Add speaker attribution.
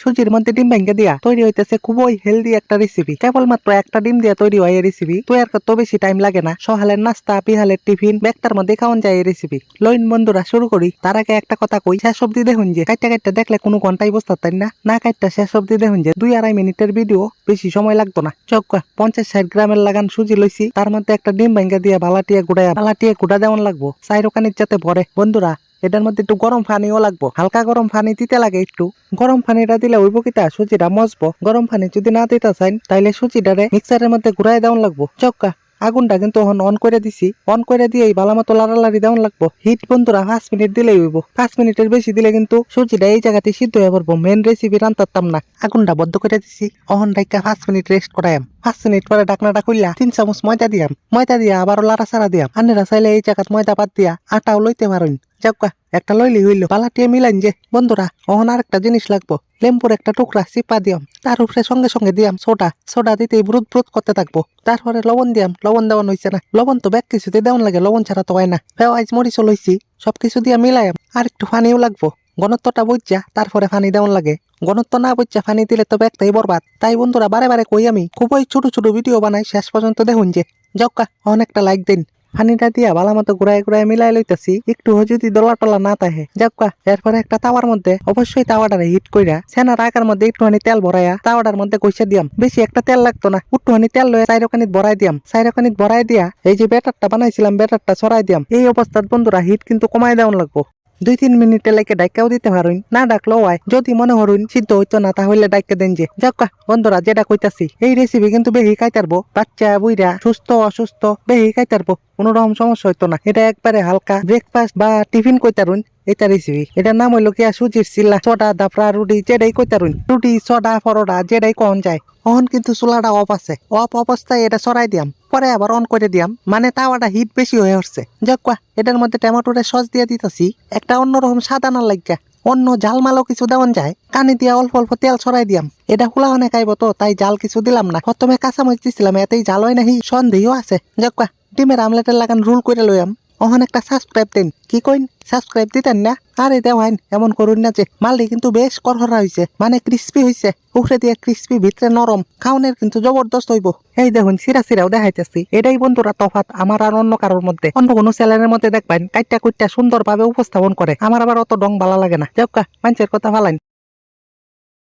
Speaker 1: সুজির মধ্যে ডিম ভেঙে দিয়া তৈরি হইতেছে খুবই হেলদি একটা রেসিপি কেবলমাত্র একটা ডিম দিয়ে তৈরি হয় এই রেসিপি তৈরি করতে বেশি টাইম লাগে না? সহালের নাস্তা, বিহালের টিফিন ব্যাগটার মধ্যে খাওয়ান যায় এই রেসিপি লইন বন্ধুরা, শুরু করি। তার আগে একটা কথা কই, শেষ অব্দি দেখুন যে কাইটা কাইটা দেখলে কোনো ঘন্টাই বুঝতে পারতেন না। না কাইটা শেষ অব্দি দেখুন যে, দুই আড়াই মিনিটের ভিডিও বেশি সময় লাগতো না। চক্কা পঞ্চাশ ষাট গ্রামের লাগান সুজি লইছি, তার মধ্যে একটা ডিম ভেঙে দিয়ে বালাটিয়া গুড়াইয়া বালাটিয়া গুড়া দেওয়ান লাগবো। সাইরোকানির যাতে ভরে বন্ধুরা এটার মধ্যে একটু গরম পানিও লাগবো। হালকা গরম পানি দিতে লাগে একটু। গরম পানিটা দিলে ওই কিতা সুজিটা মজবো। গরম পানি যদি না দিতে চাই, তাইলে সুজিটারে মিক্সারের মধ্যে ঘুরাই দেওয়ান লাগবো। চক্কা, আগুনটা কিন্তু অন করে দিছি। অন করে দিয়ে এই ভালো মতো লাড়ালাড়ি দেওয়ান লাগবো। হিট বন্ধুরা, পাঁচ মিনিট দিলেই হইব। পাঁচ মিনিটের বেশি দিলে কিন্তু সুজিটা এই জায়গাতে সিদ্ধ হয়ে পড়ব। মেন রেসিপি রান্তারতাম না। আগুনটা বদ্ধ করে দিছি। অহন ডাইকা পাঁচ মিনিট রেস্ট করায়াম পাঁচ মিনিট পরে ডাকনাটা খুললা তিন চামচ ময়দা দিয়াম। ময়দা দিয়া আবারও লাড়া সারা দিয়াম। আন্নেরা চাইলে এই জায়গাত ময়দা বাদ দিয়া আটাও লইতে পারেন। যাকা একটা লইলি হইল। পালাটিয়ে মিলাইন যে। বন্ধুরা, অহন আর একটা জিনিস লাগবো। লেম্বুর একটা টুকরা চিপা দিয়াম। তার উপরে সঙ্গে সঙ্গে দিয়াম সোডা। সোডা দিতে ব্রুত ব্রুত করতে থাকব। তারপরে লবণ দিয়াম। লবণ দেওয়ান হইছে না। লবণ তো ব্যাগ কিছুতে দেওয়ান লাগে। লবণ ছাড়া তো হয় না। পেঁয়াজ মরিচও লইছি। সবকিছু দিয়া মিলাইম আর একটু পানিও লাগবো। ঘনত্বটা বুঝছা তারপরে পানি দেওয়ান লাগে। ঘনত্ব না বুঝছা পানি দিলে তো ব্যাগটাই বরবাদ। তাই বন্ধুরা, বারে বারে কই আমি? খুবই ছোট ছোট ভিডিও বানাই। শেষ পর্যন্ত দেখুন যে। জক্কা অনেকটা লাইক দিন। পানিটা দিয়া ভালো মতো ঘুরাই ঘুরাই মিলাই লইতেছি। একটু যদি দলা টলা না তাহে। যাক্কা এরপরে একটা তাওয়ার মধ্যে অবশ্যই তাওয়াটারে হিট কইরা, সেনার আকার মধ্যে একটুখানি তেল ভরাইয়া তাওয়াটার মধ্যে কইসা দিয়াম। বেশি একটা তেল লাগতো না একটুখানি তেল লয়ে চাইরকানিত ভরাই দিয়াম। চাইরকানিত ভরাই দিয়া এই যে ব্যাটারটা বানাইছিলাম, ব্যাটারটা ছড়াই দিয়াম। এই অবস্থাত বন্ধুরা হিট কিন্তু কমাই দেওয়ান লাগবো। দুই তিন মিনিটে লাগে ডাইকাও দিতে পারুন। না ডাকলেও হয়। যদি মনে হরুন সিদ্ধ হইতো না, তাহলে ডাইকে দেন যে। যাক্কা বন্ধুরা যেটা কইতাছি, এই রেসিপি কিন্তু বেশি খাইতারবো। বাচ্চা বুইরা সুস্থ, অসুস্থ, বেহি খাইতারবো। কোনো রকম সমস্যা হইতো না। এটা একবারে হালকা ব্রেকফাস্ট বা টিফিন কইতারুন এটা রেসিপি এটার নাম হইল কি সুজির চিল্লা সোডা দাফরা রুটি যেটাই কইতারুন রুটি সোডা পরোটা, যেটাই কন যায়। অন কিন্তু চুলাটা অফ আছে। অফ অবস্থায় এটা সরাই দিয়াম। পরে আবার অন করে দিয়াম। মানে তাওয়াটা হিট বেশি হয়ে উঠছে যাক কোয়া, এটার মধ্যে টমেটোরে সস দিয়ে দিতেছি। একটা অন্যরকম সাদা না লাগিয়া। অন্য জাল মালও কিছু দেওয়ান যায়। কানি দিয়া অল্প অল্প তেল ছড়াই দিয়াম। এটা খোলা অনেক আইব তো, তাই জাল কিছু দিলাম না। প্রথমে কাঁচামরিচ দিছিলাম, এতেই জাল হয় নাহি, সন্দেহও আছে। যাক কোয়া ডিমের আমলেটের লাগান রুল করে লইয়াম। অহন একটা সাবস্ক্রাইব দেন। কি কইন? সাবস্ক্রাইব দিতেন না? আরে দেওয়াইন, এমন করুন না যে, মালটি কিন্তু বেশ করহরা হয়েছে মানে ক্রিস্পি হয়েছে উপরে দিয়ে ক্রিস্পি ভিতরে নরম, খাওনের কিন্তু জবরদস্ত হইব। এই দেখুন সিরা সিরাও দেখাইতেছি। এটাই বন্ধুরা তফাত আমার আর অন্য কারোর মধ্যে। অন্য কোনো চ্যানেলের মধ্যে দেখবেন কাইটা কুইটা সুন্দরভাবে উপস্থাপন করে। আমার আবার অত ডং ভালো লাগে না। যাক মানুষের কথা ভালাইন